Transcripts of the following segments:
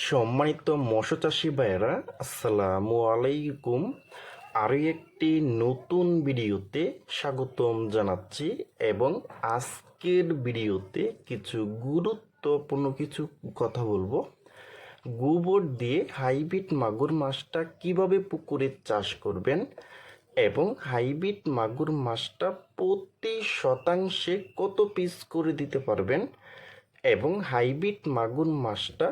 সম্মানিত মৎস্য চাষি ভাইয়েরা, আসসালামু আলাইকুম। আরও একটি নতুন ভিডিওতে স্বাগতম জানাচ্ছি এবং আজকের ভিডিওতে কিছু গুরুত্বপূর্ণ কিছু কথা বলব। গোবর দিয়ে হাইব্রিড মাগুর মাছটা কীভাবে পুকুরে চাষ করবেন এবং হাইব্রিড মাগুর মাছটা প্রতি শতাংশে কত পিস করে দিতে পারবেন এবং হাইব্রিড মাগুর মাছটা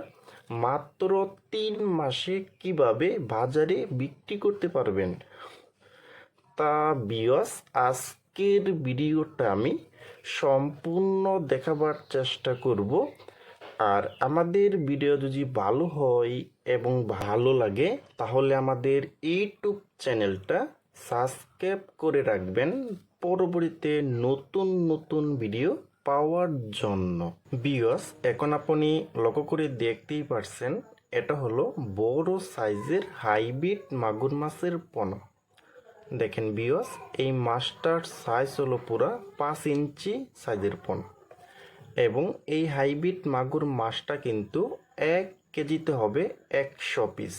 মাত্র তিন মাসে কীভাবে বাজারে বিক্রি করতে পারবেন? তা বিয়স আজকের ভিডিওটা আমি সম্পূর্ণ দেখাবার চেষ্টা করব। আর আমাদের ভিডিও যদি ভালো হয় এবং ভালো লাগে, তাহলে আমাদের ইউটিউব চ্যানেলটা সাবস্ক্রাইব করে রাখবেন। পরবর্তীতে নতুন নতুন ভিডিও পাওয়ার জন্য। বিয়স এখন আপনি লক্ষ্য করে দেখতেই পারছেন, এটা হলো বড় সাইজের হাইব্রিড মাগুর মাছের পণ দেখেন বিয়স এই মাছটার সাইজ হলো পুরা পাঁচ ইঞ্চি সাইজের পণ এবং এই হাইব্রিড মাগুর মাছটা কিন্তু এক কেজিতে হবে একশো পিস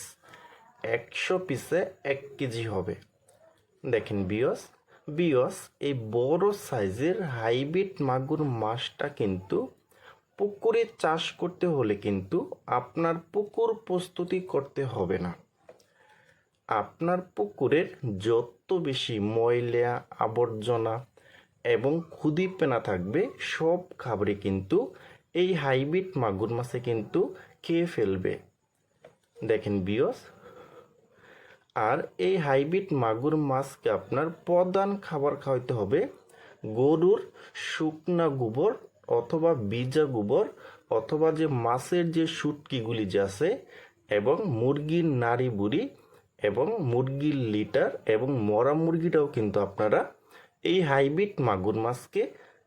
একশো পিসে এক কেজি হবে। দেখেন বিয়স বিয়স এই বড় সাইজের হাইব্রিড মাগুর মাছটা কিন্তু পুকুরে চাষ করতে হলে কিন্তু আপনার পুকুর প্রস্তুতি করতে হবে না। আপনার পুকুরের যত বেশি ময়লা, আবর্জনা এবং খুদি পেনা থাকবে, সব খাবারে কিন্তু এই হাইব্রিড মাগুর মাছে কিন্তু খেয়ে ফেলবে। দেখেন বিয়স আর এই হাইব্রিড মাগুর মাছকে আপনার প্রধান খাবার খাওয়াইতে হবে গরুর শুকনা গোবর অথবা বীজা গোবর অথবা যে মাছের যে সুটকিগুলি যে আছে এবং মুরগির নাড়ি বুড়ি এবং মুরগির লিটার এবং মরা মুরগিটাও কিন্তু আপনারা এই হাইব্রিড মাগুর মাছকে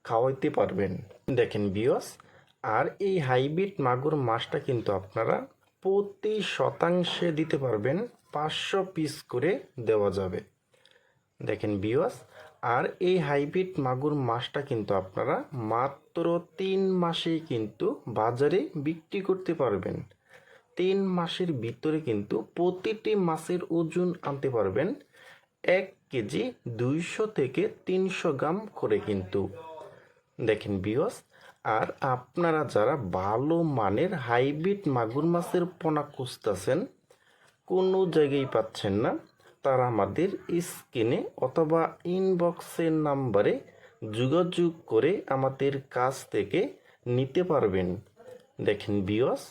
খাওয়াইতে পারবেন। দেখেন বিয়স আর এই হাইব্রিড মাগুর মাছটা কিন্তু আপনারা প্রতি শতাংশে দিতে পারবেন পাঁচশো পিস করে দেওয়া যাবে। দেখেন বিয়স আর এই হাইব্রিড মাগুর মাছটা কিন্তু আপনারা মাত্র তিন মাসেই কিন্তু বাজারে বিক্রি করতে পারবেন। তিন মাসের ভিতরে কিন্তু প্রতিটি মাছের ওজন আনতে পারবেন এক কেজি দুইশো থেকে তিনশো গ্রাম করে কিন্তু। দেখেন বিয়স আর আপনারা যারা ভালো মানের হাইব্রিড মাগুর মাছের পোনা খুঁজতেছেন কোনো জায়গায় পাচ্ছেন না, তারা আমাদের স্ক্রিনে অথবা ইনবক্সের নাম্বারে যোগাযোগ করে আমাদের কাছ থেকে নিতে পারবেন। দেখেন বিয়স